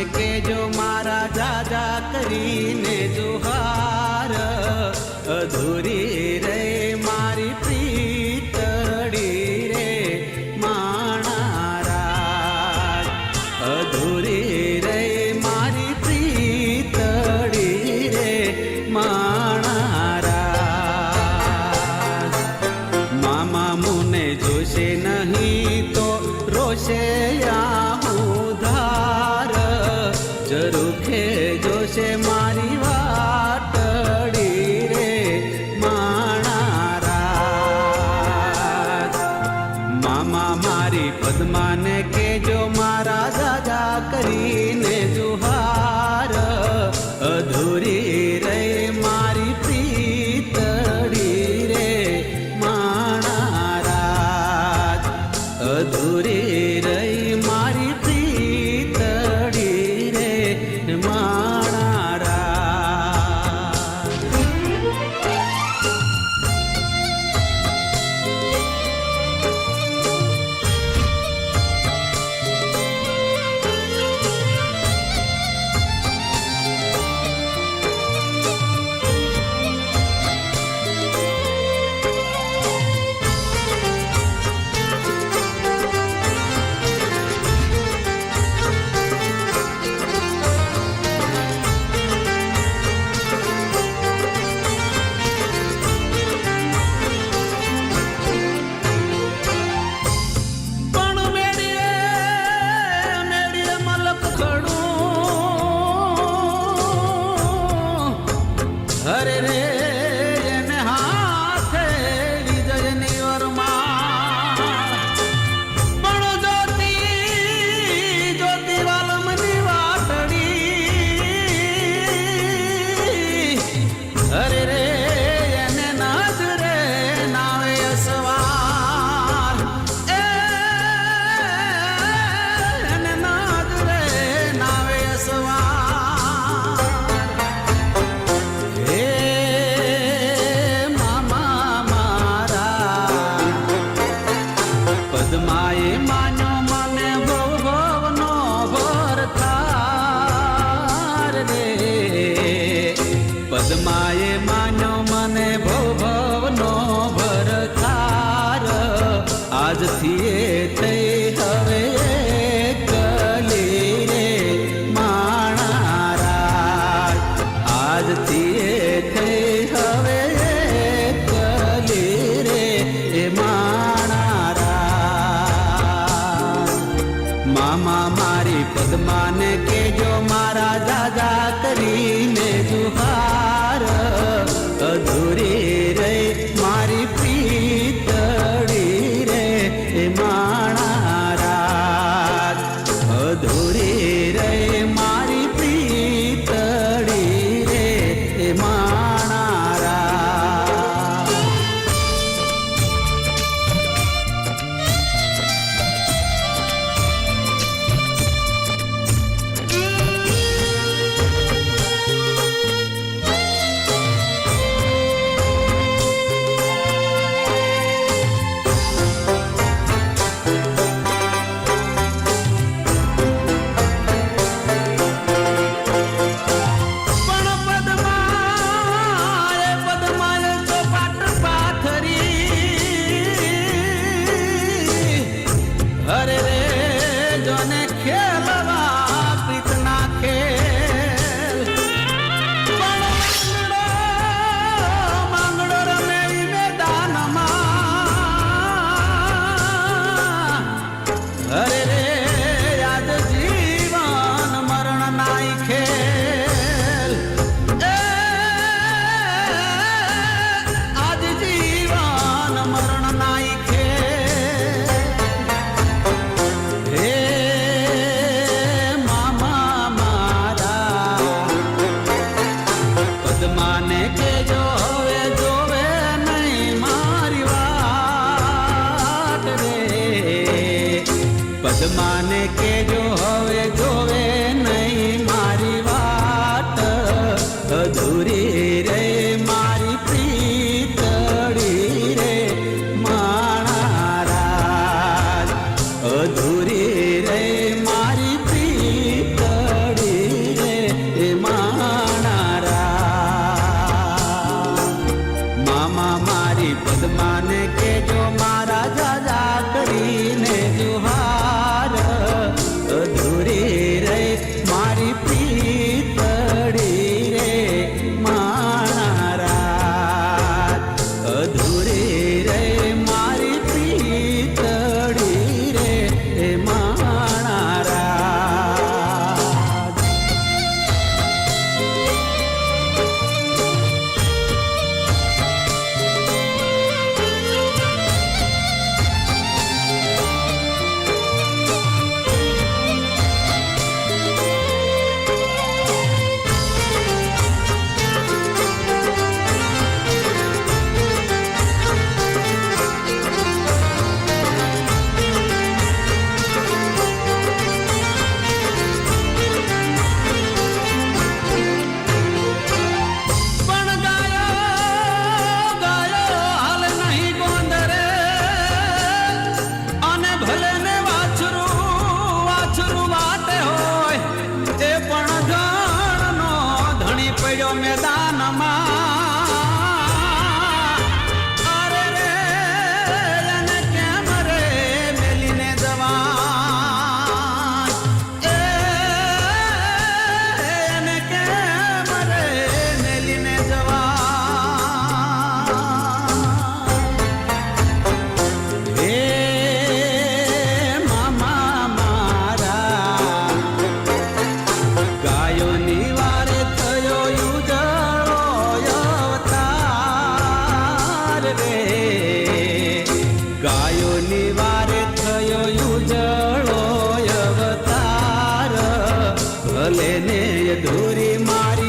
મને કેજો મારા દાદા કરીને જોહાર અધૂરી રે મારી આંખે જોશે મારી हरे रे માને કે જો હવે જોવે નહીં મારી વાત. અધૂરી રે મારી પ્રીતળી રે મારા અધૂરી me da ભલે ને અધૂરી મારી